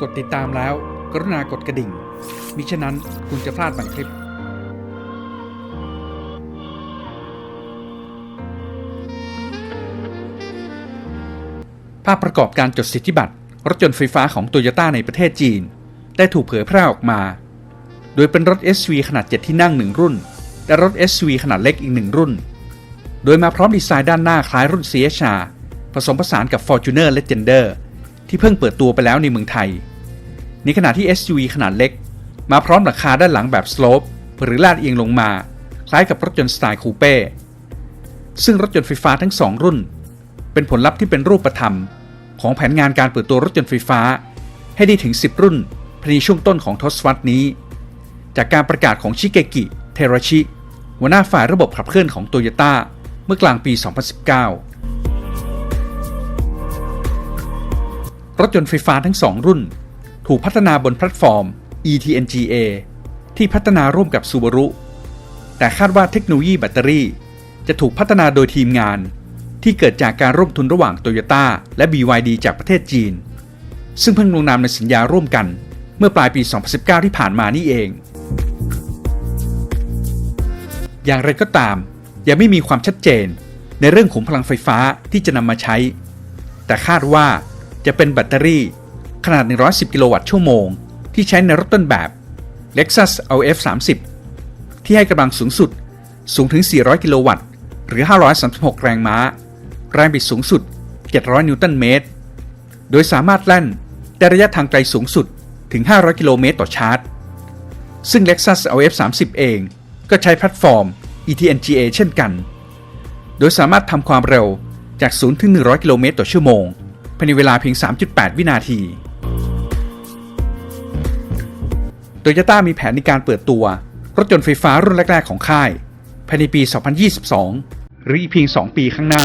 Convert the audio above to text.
กดติดตามแล้ว กรุณากดกระดิ่ง มิฉะนั้นคุณจะพลาดบางคลิป ภาพประกอบการจดสิทธิบัตร รถยนต์ไฟฟ้าของโตโยต้าในประเทศจีน ได้ถูกเผยแพร่ออกมา โดยเป็นรถ SUV ขนาด 7 ที่นั่ง 1 รุ่น และรถ SUV ขนาดเล็กอีก 1 รุ่น โดยมาพร้อมดีไซน์ด้านหน้าคล้ายรุ่น CHR ผสมผสานกับ Fortuner Legender ที่เพิ่งเปิดตัวไปแล้วในเมืองไทย ในขณะที่ SUV ขนาดเล็ก มาพร้อมหลังคาด้านหลังแบบ slope หรือลาดเอียงลงมา คล้ายกับรถยนต์สไตล์คูเป้ ซึ่งรถยนต์ไฟฟ้าทั้ง2รุ่น เป็นผลลัพธ์ที่เป็นรูปธรรม ของแผนงานการเปิดตัวรถยนต์ไฟฟ้า ให้ได้ถึง 10 รุ่นภายในช่วงต้นของทศวรรษนี้ จากการประกาศของชิเกกิ เทราชิ หัวหน้าฝ่ายระบบขับเคลื่อนของโตโยต้าเมื่อกลางปี 2019 รถยนต์ไฟฟ้าทั้ง2รุ่น ถูกพัฒนาบนแพลตฟอร์ม ETNGA ที่พัฒนาร่วมกับ Subaru แต่คาดว่าเทคโนโลยีแบตเตอรี่ จะถูกพัฒนาโดยทีมงาน ที่เกิดจากการร่วมทุนระหว่างโตโยต้าและ BYD จากประเทศจีน ซึ่งเพิ่งลงนามในสัญญาร่วมกัน เมื่อปลายปี 2019 ที่ผ่านมานี่เอง อย่างไรก็ตาม ยังไม่มีความชัดเจนในเรื่องของพลังไฟฟ้าที่จะนำมาใช้ แต่คาดว่าจะเป็นแบตเตอรี่ ขนาด 110 กิโลวัตต์ชั่วโมง ที่ใช้ในรถต้นแบบ Lexus LF 30ที่ให้กำลังสูงสุดสูงถึง 400 กิโลวัตต์ หรือ 536 แรงม้า แรงบิดสูงสุด 700 นิวตันเมตร โดยสามารถแล่นได้ระยะทางไกลสูงสุดถึง 500 กิโลเมตรต่อชาร์จ ซึ่ง Lexus LF 30เองก็ใช้แพลตฟอร์ม ETNGA เช่นกัน โดยสามารถทำความเร็วจาก 0 ถึง 100 กิโลเมตรต่อชั่วโมงภายในเวลาเพียง 3.8 วินาที โยต้ามีแผนในการเปิดตัว รถยนต์ไฟฟ้ารุ่นแรก ๆ ของค่ายภายในปี 2022 หรืออีกเพียง 2 ปีข้างหน้า